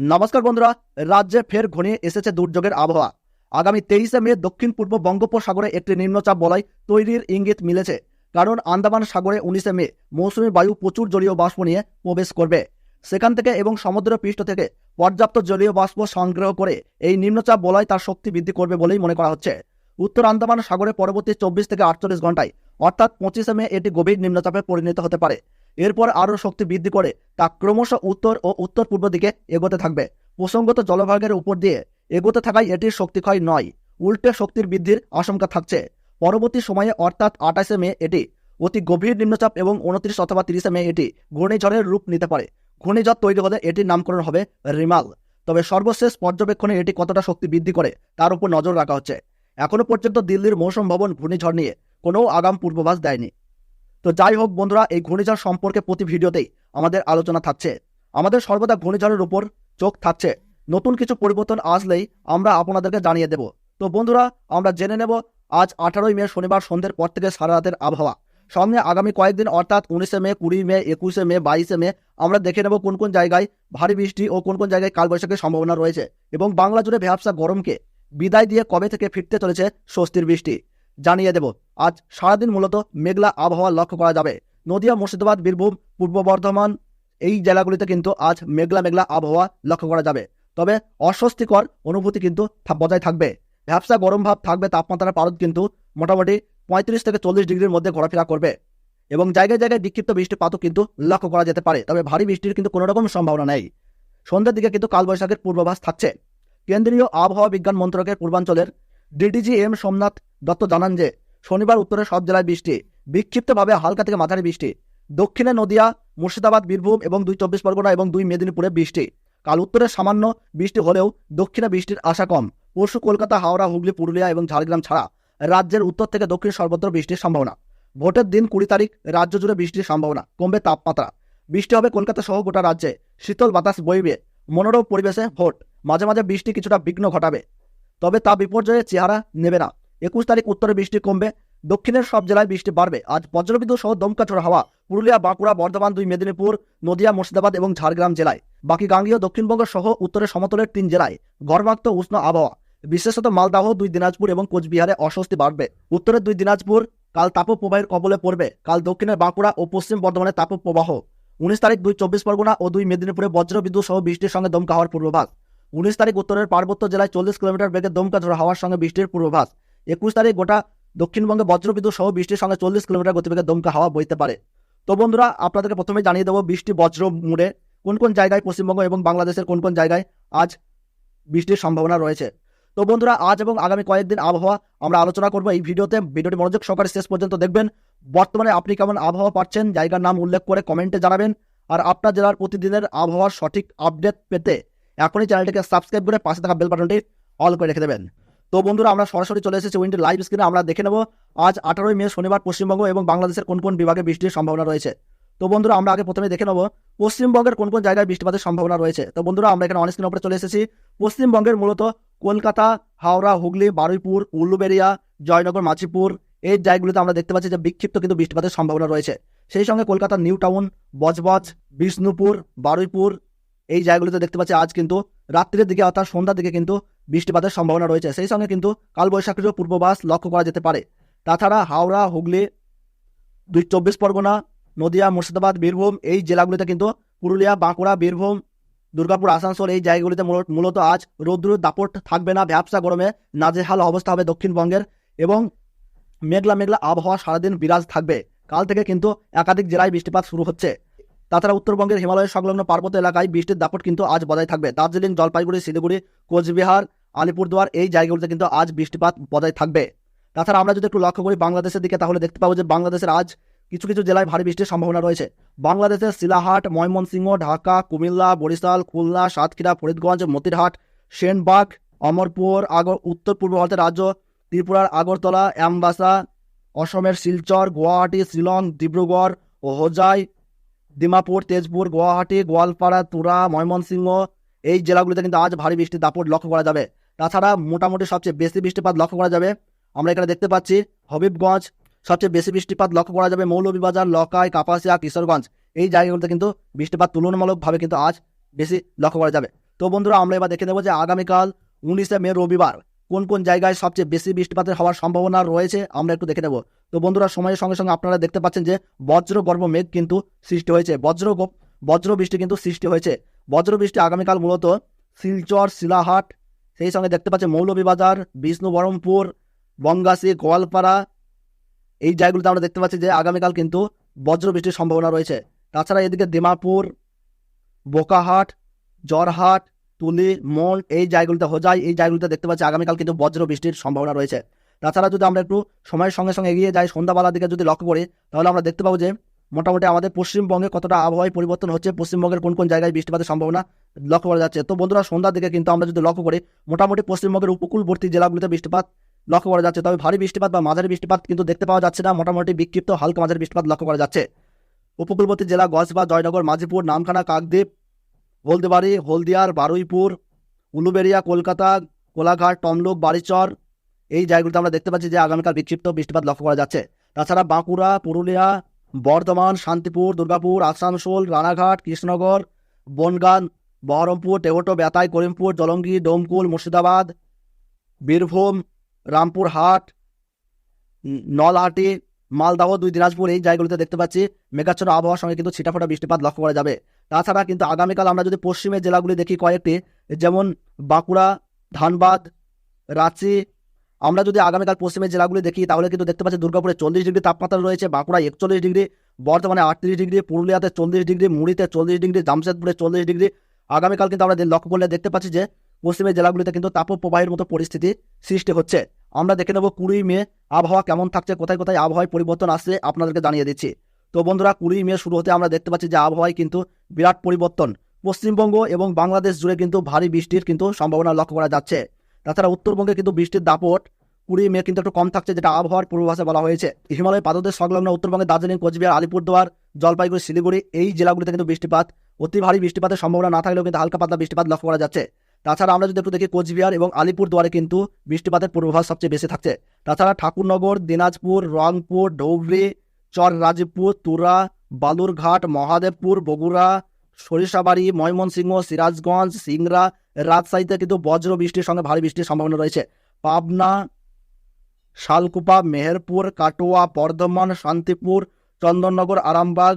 নমস্কার বন্ধুরা রাজ্যে ফের ঘনিয়ে এসেছে দুর্যোগের আবহাওয়া। আগামী তেইশে মে দক্ষিণ পূর্ব বঙ্গোপসাগরে একটি নিম্নচাপ বলয় তৈরির ইঙ্গিত মিলেছে, কারণ আন্দামান সাগরে উনিশে মে মৌসুমী বায়ু প্রচুর জলীয় বাষ্প নিয়ে প্রবেশ করবে। সেখান থেকে এবং সমুদ্র পৃষ্ঠ থেকে পর্যাপ্ত জলীয় বাষ্প সংগ্রহ করে এই নিম্নচাপ বলয় তার শক্তি বৃদ্ধি করবে বলেই মনে করা হচ্ছে। উত্তর আন্দামান সাগরে পরবর্তী চব্বিশ থেকে আটচল্লিশ ঘন্টায় অর্থাৎ পঁচিশে মে এটি গভীর নিম্নচাপে পরিণত হতে পারে। এরপর আরও শক্তি বৃদ্ধি করে তা ক্রমশ উত্তর ও উত্তর পূর্ব দিকে এগোতে থাকবে। প্রসঙ্গত জলভাগের উপর দিয়ে এগোতে থাকায় এটির শক্তিক্ষয় নয়, উল্টে শক্তির বৃদ্ধির আশঙ্কা থাকছে। পরবর্তী সময়ে অর্থাৎ আঠাশে মে এটি অতি গভীর নিম্নচাপ এবং উনত্রিশ অথবা তিরিশে মে এটি ঘূর্ণিঝড়ের রূপ নিতে পারে। ঘূর্ণিঝড় তৈরি হলে এটির নামকরণ হবে রিমাল। তবে সর্বশেষ পর্যবেক্ষণে এটি কতটা শক্তি বৃদ্ধি করে তার উপর নজর রাখা হচ্ছে। এখনও পর্যন্ত দিল্লির মৌসুম ভবন ঘূর্ণিঝড় নিয়ে কোনো আগাম পূর্বাভাস দেয়নি। তো যাই হোক বন্ধুরা, এই ঘূর্ণিঝড় সম্পর্কে প্রতি ভিডিওতেই আমাদের আলোচনা থাকছে। আমাদের সর্বদা ঘূর্ণিঝড়ের উপর চোখ থাকছে। নতুন কিছু পরিবর্তন আসলেই আমরা আপনাদেরকে জানিয়ে দেব। তো বন্ধুরা, আমরা জেনে নেব, আজ আঠারোই মে শনিবার সন্ধ্যের পর থেকে সারা রাতের আবহাওয়া। সামনে আগামী কয়েকদিন, অর্থাৎ উনিশে মে, কুড়ি মে, একুশে মে, বাইশে মে, আমরা দেখে নেব কোন কোন জায়গায় ভারী বৃষ্টি ও কোন কোন জায়গায় কালবৈশাখীর সম্ভাবনা রয়েছে। এবং বাংলা জুড়ে ভ্যাবসা গরমকে বিদায় দিয়ে কবে থেকে ফিরতে চলেছে স্বস্তির বৃষ্টি। জানিয়ে দেব, আজ সারাদিন মূলত মেঘলা আবহাওয়া লক্ষ্য করা যাবে। নদিয়া, মুর্শিদাবাদ, বীরভূম, পূর্ব বর্ধমান, এই জেলাগুলিতে কিন্তু আজ মেঘলা মেঘলা আবহাওয়া লক্ষ্য করা যাবে। তবে অস্বস্তিকর অনুভূতি কিন্তু বজায় থাকবে। ভ্যাবসা গরম ভাব থাকবে, তাপমাত্রার পারদ কিন্তু মোটামুটি পঁয়ত্রিশ থেকে চল্লিশ ডিগ্রির মধ্যে ঘোরাফেরা করবে। এবং জায়গায় জায়গায় বিক্ষিপ্ত বৃষ্টিপাতও কিন্তু লক্ষ্য করা যেতে পারে, তবে ভারী বৃষ্টির কিন্তু কোনো রকম সম্ভাবনা নেই। সন্ধ্যের দিকে কিন্তু কালবৈশাখের পূর্বাভাস থাকছে। কেন্দ্রীয় আবহাওয়া বিজ্ঞান মন্ত্রকের পূর্বাঞ্চলের ডিডিজি এম সোমনাথ দত্ত জানান যে, শনিবার উত্তরের সব জেলায় বৃষ্টি। বিক্ষিপ্তভাবে হালকা থেকে মাঝারি বৃষ্টি। দক্ষিণে নদিয়া, মুর্শিদাবাদ, বীরভূম এবং দুই চব্বিশ পরগনা এবং দুই মেদিনীপুরে বৃষ্টি। কাল উত্তরে সামান্য বৃষ্টি হলেও দক্ষিণে বৃষ্টির আশা কম। পরশু কলকাতা, হাওড়া, হুগলি, পুরুলিয়া এবং ঝাড়গ্রাম ছাড়া রাজ্যের উত্তর থেকে দক্ষিণ সর্বত্র বৃষ্টির সম্ভাবনা। ভোটের দিন কুড়ি তারিখ রাজ্য জুড়ে বৃষ্টির সম্ভাবনা। কমবে তাপমাত্রা। বৃষ্টি হবে কলকাতা সহ গোটা রাজ্যে। শীতল বাতাস বইবে। মনোরম পরিবেশে ভোট। মাঝে মাঝে বৃষ্টি কিছুটা বিঘ্ন ঘটাবে। তবে তা বিপর্যয়ের চেহারা নেবে না। একুশ তারিখ উত্তরে বৃষ্টি কমবে। দক্ষিণের সব জেলায় বৃষ্টি বাড়বে। আজ বজ্রবিদ্যুৎ সহ দমকা ঝোড়ো হাওয়া। পুরুলিয়া, বাঁকুড়া, বর্ধমান দুই মেদিনীপুর, নদিয়া, মুর্শিদাবাদ এবং ঝাড়গ্রাম জেলায়। বাকি গাঙ্গীয় দক্ষিণবঙ্গ সহ উত্তরের সমতলের তিন জেলায় গরমাক্ত উষ্ণ আবহাওয়া। বিশেষত মালদাহ, দুই দিনাজপুর এবং কোচবিহারে অস্বস্তি বাড়বে। উত্তরের দুই দিনাজপুর, কাল তাপপ্রবাহের কবলে পড়বে। কাল দক্ষিণের বাঁকুড়া ও পশ্চিম বর্ধমানে তাপপ্রবাহ। উনিশ তারিখ দুই চব্বিশ পরগনা ও দুই মেদিনীপুরে বজ্রবিদ্যুৎ সহ বৃষ্টির সঙ্গে দমকা হওয়ার পূর্বাভাস। উনিশ তারিখ উত্তরের পার্বত্য জেলায় চল্লিশ কিলোমিটার বেগে দমকা ঝোড়ো হাওয়ার সঙ্গে বৃষ্টির পূর্বাভাস। একুশ তারিখ গোটা দক্ষিণবঙ্গে বজ্রবিদ্যুৎ সহ বৃষ্টির সঙ্গে চল্লিশ কিলোমিটার গতিবেগে দমকা হাওয়া বইতে পারে। তো বন্ধুরা, আপনাদেরকে প্রথমে জানিয়ে দেবো বৃষ্টি বজ্র মুড়ে কোন কোন জায়গায় পশ্চিমবঙ্গ এবং বাংলাদেশের কোন কোন জায়গায় আজ বৃষ্টির সম্ভাবনা রয়েছে। তো বন্ধুরা, আজ এবং আগামী কয়েকদিন আবহাওয়া আমরা আলোচনা করব এই ভিডিওতে। ভিডিওটি মনোযোগ সহকারে শেষ পর্যন্ত দেখবেন। বর্তমানে আপনি কেমন আবহাওয়া পাচ্ছেন, জায়গার নাম উল্লেখ করে কমেন্টে জানাবেন। আর আপনার জেলার প্রতিদিনের আবহাওয়ার সঠিক আপডেট পেতে এখনই চ্যানেলটিকে সাবস্ক্রাইব করে পাশে থাকা বেল বাটনটি অল করে রেখে দেবেন। তো বন্ধুরা, আমরা সরাসরি চলে এসেছি উইন্ডের লাইভ স্ক্রিনে আমরা দেখে নেব আজ আঠারোই মে শনিবার পশ্চিমবঙ্গ এবং বাংলাদেশের কোন কোন বিভাগে বৃষ্টির সম্ভাবনা রয়েছে। তো বন্ধুরা, আমরা আগে প্রথমে দেখে নেব পশ্চিমবঙ্গের কোন কোন জায়গায় বৃষ্টিপাতের সম্ভাবনা রয়েছে। তো বন্ধুরা, আমরা এখানে অনেক উপরে চলে এসেছি। পশ্চিমবঙ্গের মূলত কলকাতা, হাওড়া, হুগলি, বারুইপুর উল্লুবেরিয়া জয়নগর মাছিপুর এই জায়গাগুলিতে আমরা দেখতে পাচ্ছি যে বিক্ষিপ্ত কিন্তু বৃষ্টিপাতের সম্ভাবনা রয়েছে। সেই সঙ্গে কলকাতার নিউ টাউন, বজবজ, বিষ্ণুপুর, বারুইপুর এই জায়গাগুলিতে দেখতে পাচ্ছি আজ কিন্তু রাত্রির দিকে অর্থাৎ সন্ধ্যার দিকে কিন্তু বৃষ্টিপাতের সম্ভাবনা রয়েছে। সেই সঙ্গে কিন্তু কালবৈশাখীরও পূর্বাভাস লক্ষ্য করা যেতে পারে। তাছাড়া হাওড়া, হুগলি, দুই চব্বিশ পরগনা, নদিয়া, মুর্শিদাবাদ, বীরভূম এই জেলাগুলিতে কিন্তু পুরুলিয়া, বাঁকুড়া, বীরভূম, দুর্গাপুর, আসানসোল এই জায়গাগুলিতে মূলত আজ রৌদ্র দাপট থাকবে না। ব্যবসা গরমে নাজেহাল অবস্থা হবে দক্ষিণবঙ্গের এবং মেঘলা মেঘলা আবহাওয়া সারাদিন বিরাজ থাকবে। কাল থেকে কিন্তু একাধিক জেলায় বৃষ্টিপাত শুরু হচ্ছে। তাছাড়া উত্তরবঙ্গের হিমালয়ের সংলগ্ন পার্বত্য এলাকায় বৃষ্টির দাপট কিন্তু আজ বজায় থাকবে। দার্জিলিং, জলপাইগুড়ি, শিলিগুড়ি, কোচবিহার, আলিপুরদুয়ার এই জায়গাগুলিতে কিন্তু আজ বৃষ্টিপাত বজায় থাকবে। তাছাড়া আমরা যদি একটু লক্ষ্য করি বাংলাদেশের দিকে, তাহলে দেখতে পাবো যে বাংলাদেশের আজ কিছু কিছু জেলায় ভারী বৃষ্টির সম্ভাবনা রয়েছে। বাংলাদেশের শিলাহাট, ময়মনসিংহ, ঢাকা, কুমিল্লা, বরিশাল, খুলনা, সাতক্ষীরা, ফরিদগঞ্জ, মতিরহাট, সেনবাগ, অমরপুর, আগর, উত্তর পূর্ব ভারতের রাজ্য, ত্রিপুরার আগরতলা, অ্যাম্বাসা, অসমের শিলচর, গুয়াহাটি, শিলং, ডিব্রুগড় ও হোজাই দিমাপুর তেজপুর, গুয়াহাটি, গোয়ালপাড়া, তুরা, ময়মনসিংহ, এই জেলাগুলিতে কিন্তু আজ ভারী বৃষ্টির দাপট লক্ষ্য করা যাবে। তাছাড়া মোটামুটি সবচেয়ে বেশি বৃষ্টিপাত লক্ষ্য করা যাবে, আমরা এখানে দেখতে পাচ্ছি হবিবগঞ্জ, সবচেয়ে বেশি বৃষ্টিপাত লক্ষ্য করা যাবে মৌলভীবাজার, লকাই, কাপাসিয়া, কিশোরগঞ্জ। এই জায়গাগুলোতে কিন্তু বৃষ্টিপাত তুলনামূলকভাবে কিন্তু আজ বেশি লক্ষ্য করা যাবে। তো বন্ধুরা, আমরা এবার দেখে নেব যে আগামীকাল উনিশে মে রবিবার কোন কোন জায়গায় সবচেয়ে বেশি বৃষ্টিপাতের হওয়ার সম্ভাবনা রয়েছে, আমরা একটু দেখে নেব। তো বন্ধুরা, সময়ের সঙ্গে সঙ্গে আপনারা দেখতে পাচ্ছেন যে বজ্র গর্ভ মেঘ কিন্তু সৃষ্টি হয়েছে। বজ্র বজ্র বৃষ্টি কিন্তু সৃষ্টি হয়েছে। বজ্র বৃষ্টি আগামীকাল মূলত শিলচর, শিলাহাট, সেই সঙ্গে দেখতে পাচ্ছেন মৌলভীবাজার বিষ্ণু বহরমপুর বঙ্গাসী গোয়ালপাড়া, এই জায়গাগুলোতে আমরা দেখতে পাচ্ছি যে আগামীকাল কিন্তু বজ্র বৃষ্টির সম্ভাবনা রয়েছে। তাছাড়া এদিকে দিমাপুর বোকাহাট, জরহাট, তুলি মন এই জায়গাগুলোতে হোজাই এই জায়গাগুলোতে দেখতে পাচ্ছি আগামীকাল কিন্তু বজ্র বৃষ্টির সম্ভাবনা রয়েছে। তাছাড়া যদি আমরা একটু সময়ের সঙ্গে সঙ্গে এগিয়ে যাই, সন্ধ্যাবেলার দিকে যদি লক্ষ্য করি, তাহলে আমরা দেখতে পাবো যে মোটামুটি আমাদের পশ্চিমবঙ্গে কতটা আবহাওয়ায় পরিবর্তন হচ্ছে, পশ্চিমবঙ্গের কোন কোন জায়গায় বৃষ্টিপাতের সম্ভাবনা লক্ষ্য করা যাচ্ছে। তো বন্ধুরা, সন্ধ্যার দিকে কিন্তু আমরা যদি লক্ষ্য করি, মোটামুটি পশ্চিমবঙ্গের উপকূলবর্তী জেলাগুলিতে বৃষ্টিপাত লক্ষ্য করা যাচ্ছে। তবে ভারী বৃষ্টিপাত বা মাঝারি বৃষ্টিপাত কিন্তু দেখতে পাওয়া যাচ্ছে না, মোটামুটি বিক্ষিপ্ত হালকা মাঝারি বৃষ্টিপাত লক্ষ্য করা যাচ্ছে। উপকূলবর্তী জেলা গজবা জয়নগর, মাঝিপুর, নামখানা, কাকদ্বীপ, হলদিবাড়ি, হলদিয়ার, বারুইপুর, উলুবেড়িয়া, কলকাতা, কোলাঘাট, তমলুক বাড়িচর এই জায়গাগুলোতে আমরা দেখতে পাচ্ছি যে আগামীকাল বিক্ষিপ্ত বৃষ্টিপাত লক্ষ্য করা যাচ্ছে। তাছাড়া বাঁকুড়া, পুরুলিয়া, বর্ধমান, শান্তিপুর, দুর্গাপুর, আসানসোল, রানাঘাট, কৃষ্ণনগর, বনগাঁ, বহরমপুর টেহটো বেতাই, করিমপুর, জলঙ্গি, ডোমকুল, মুর্শিদাবাদ, বীরভূম, রামপুরহাট নলহাটি মালদাহ দুই দিনাজপুর এই জায়গাগুলিতে দেখতে পাচ্ছি মেঘাচ্ছন্ন আবহাওয়ার সঙ্গে কিন্তু ছিটাফোটা বৃষ্টিপাত লক্ষ্য করা যাবে। তাছাড়া কিন্তু আগামীকাল আমরা যদি পশ্চিমের জেলাগুলি দেখি কয়েকটি, যেমন বাঁকুড়া, ধানবাদ, রাঁচি আমরা যদি আগামীকাল পশ্চিমের জেলাগুলি দেখি, তাহলে কিন্তু দেখতে পাচ্ছি দুর্গাপুরে চল্লিশ ডিগ্রি তাপমাত্রা রয়েছে, বাঁকুড়া একচল্লিশ ডিগ্রি, বর্তমানে আটত্রিশ ডিগ্রি, পুরুলিয়াতে চল্লিশ ডিগ্রি, মুড়িতে চল্লিশ ডিগ্রি, জামশেদপুরে চল্লিশ ডিগ্রি। আগামীকাল কিন্তু আমরা লক্ষ্য করলে দেখতে পাচ্ছি যে পশ্চিমের জেলাগুলিতে কিন্তু তাপপ্রবাহের মতো পরিস্থিতি সৃষ্টি হচ্ছে। আমরা দেখে নেব কুড়ি মে আবহাওয়া কেমন থাকছে, কোথায় কোথায় আবহাওয়ায় পরিবর্তন আসছে, আপনাদেরকে জানিয়ে দিচ্ছি। তো বন্ধুরা, কুড়ি মে শুরু হতে আমরা দেখতে পাচ্ছি যে আবহাওয়ায় কিন্তু বিরাট পরিবর্তন। পশ্চিমবঙ্গ এবং বাংলাদেশ জুড়ে কিন্তু ভারী বৃষ্টির কিন্তু সম্ভাবনা লক্ষ্য করা যাচ্ছে। তাছাড়া উত্তরবঙ্গে কিন্তু বৃষ্টির দাপট কুড়ি মে কিন্তু একটু কম থাকছে, যেটা আবহাওয়ার পূর্বাভাসে বলা হয়েছে। হিমালয় পাদদেশ সংলগ্ন উত্তরবঙ্গে দার্জিলিং, কোচবিহার, আলিপুরদুয়ার, জলপাইগুড়ি, শিলিগুড়ি এই জেলাগুলিতে কিন্তু বৃষ্টিপাত, অতি ভারী বৃষ্টিপাতের সম্ভাবনা না থাকলেও কিন্তু হালকা পাতলা বৃষ্টিপাত লক্ষ্য করা যাচ্ছে। তাছাড়া আমরা যদি একটু দেখি কোচবিহার এবং আলিপুরদুয়ারে কিন্তু বৃষ্টিপাতের পূর্বাভাস সবচেয়ে বেশি থাকছে। তাছাড়া ঠাকুরনগর, দিনাজপুর, রংপুর ধৌবড়ি চর রাজীবপুর তুরা, বালুরঘাট, মহাদেবপুর, বগুড়া সরিষাবাড়ি, ময়মনসিংহ, সিরাজগঞ্জ, সিংড়া, রাজশাহীতে কিন্তু বজ্র বৃষ্টির সঙ্গে ভারী বৃষ্টির সম্ভাবনা রয়েছে। পাবনা, শালকুপা, মেহেরপুর, কাটোয়া, বর্ধমান, শান্তিপুর, চন্দননগর, আরামবাগ,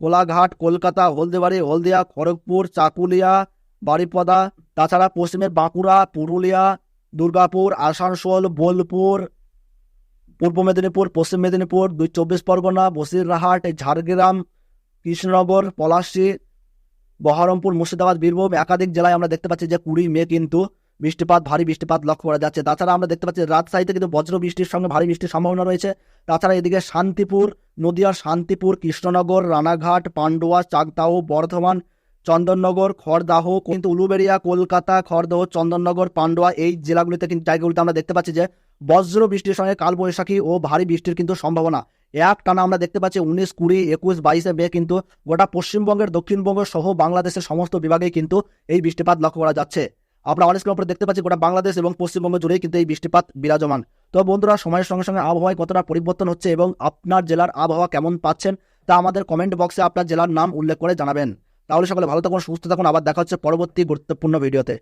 কোলাঘাট, কলকাতা, হলদিবাড়ি, হলদিয়া, খড়গপুর, চাকুলিয়া, বারিপদা, তাছাড়া পশ্চিমের বাঁকুড়া, পুরুলিয়া, দুর্গাপুর, আসানসোল, বোলপুর, পূর্ব মেদিনীপুর, পশ্চিম মেদিনীপুর, দুই চব্বিশ পরগনা, বসিরহাট, ঝাড়গ্রাম, কৃষ্ণনগর, পলাশী বহরমপুর, মুর্শিদাবাদ, বীরভূম একাধিক জেলায় আমরা দেখতে পাচ্ছি যে কুড়ি মে কিন্তু বৃষ্টিপাত, ভারী বৃষ্টিপাত লক্ষ্য করা যাচ্ছে। তাছাড়া আমরা দেখতে পাচ্ছি রাজশাহীতে কিন্তু বজ্র বৃষ্টির সঙ্গে ভারী বৃষ্টির সম্ভাবনা রয়েছে। তাছাড়া এদিকে শান্তিপুর, নদিয়ার শান্তিপুর, কৃষ্ণনগর, রানাঘাট, পান্ডুয়া চাকদাও বর্ধমান চন্দননগর, খড়দাহ, কিন্তু উলুবেড়িয়া, কলকাতা, খড়দহ, চন্দননগর, পান্ডুয়া এই জেলাগুলিতে কিন্তু জায়গাগুলিতে আমরা দেখতে পাচ্ছি যে বজ্র বৃষ্টির সঙ্গে কালবৈশাখী ও ভারী বৃষ্টির কিন্তু সম্ভাবনা। এক টানা আমরা দেখতে পাচ্ছি উনিশ, কুড়ি, একুশ, বাইশে মে কিন্তু গোটা পশ্চিমবঙ্গের, দক্ষিণবঙ্গ সহ বাংলাদেশের সমস্ত বিভাগেই কিন্তু এই বৃষ্টিপাত লক্ষ্য করা যাচ্ছে। আমরা অনেক উপরে দেখতে পাচ্ছি গোটা বাংলাদেশ এবং পশ্চিমবঙ্গ জুড়েই কিন্তু এই বৃষ্টিপাত বিরাজমান। তো বন্ধুরা, সময়ের সঙ্গে সঙ্গে আবহাওয়ায় কতটা পরিবর্তন হচ্ছে এবং আপনার জেলার আবহাওয়া কেমন পাচ্ছেন তা আমাদের কমেন্ট বক্সে আপনার জেলার নাম উল্লেখ করে জানাবেন। তাহলে সকলে ভালো থাকুন সুস্থ থাকুন। আবার দেখা হচ্ছে পরবর্তী গুরুত্বপূর্ণ ভিডিওতে।